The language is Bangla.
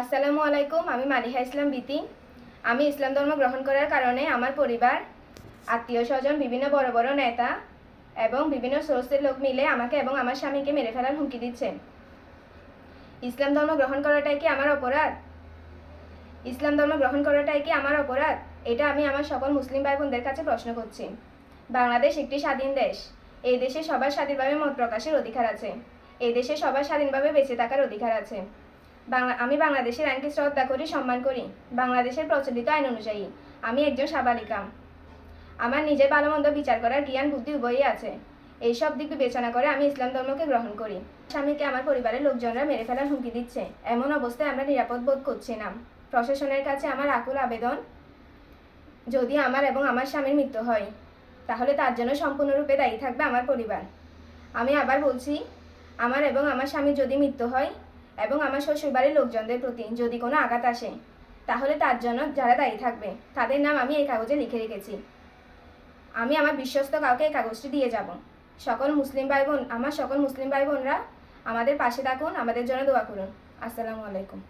আসসালামু আলাইকুম, আমি মালিহা ইসলাম বিতি। আমি ইসলাম ধর্ম গ্রহণ করার কারণে আমার পরিবার, আত্মীয় স্বজন, বিভিন্ন বড় বড় নেতা এবং বিভিন্ন সোর্সের লোক মিলে আমাকে এবং আমার স্বামীকে মেরে ফেলার হুমকি দিচ্ছে। ইসলাম ধর্ম গ্রহণ করাটাই কি আমার অপরাধ? ইসলাম ধর্ম গ্রহণ করাটাই কি আমার অপরাধ? এটা আমি আমার সকল মুসলিম ভাই বোনদের কাছে প্রশ্ন করছি। বাংলাদেশ একটি স্বাধীন দেশ। এই দেশে সবার স্বাধীনভাবে মত প্রকাশের অধিকার আছে। এই দেশে সবার স্বাধীনভাবে বেঁচে থাকার অধিকার আছে। বাংলা, আমি বাংলাদেশের আইনকে শ্রদ্ধা করি, সম্মান করি। বাংলাদেশের প্রচলিত আইন অনুযায়ী আমি একজন সাবালিকা। আমার নিজের ভালো মন্দ বিচার করার জ্ঞান, বুদ্ধি উভয়ই আছে। এই সব দিক বিবেচনা করে আমি ইসলাম ধর্মকে গ্রহণ করি। স্বামীকে আমার পরিবারের লোকজনরা মেরে ফেলার হুমকি দিচ্ছে। এমন অবস্থায় আমরা নিরাপদ বোধ করছি না। প্রশাসনের কাছে আমার আকুল আবেদন, যদি আমার এবং আমার স্বামীর মৃত্যু হয়, তাহলে তার জন্য সম্পূর্ণরূপে দায়ী থাকবে আমার পরিবার। আমি আবার বলছি, আমার এবং আমার স্বামীর যদি মৃত্যু হয় এবং আমার শ্বশুরবাড়ির লোকজনদের প্রতি যদি কোনো আঘাত আসে, তাহলে তার জন্য যারা দায়ী থাকবে, তাদের নাম আমি এই কাগজে লিখে রেখেছি। আমি আমার বিশ্বস্ত কাউকে এই কাগজটি দিয়ে যাব। সকল মুসলিম ভাই বোন আমার সকল মুসলিম ভাই বোনরা আমাদের পাশে থাকুন, আমাদের জন্য দোয়া করুন। আসসালামু আলাইকুম।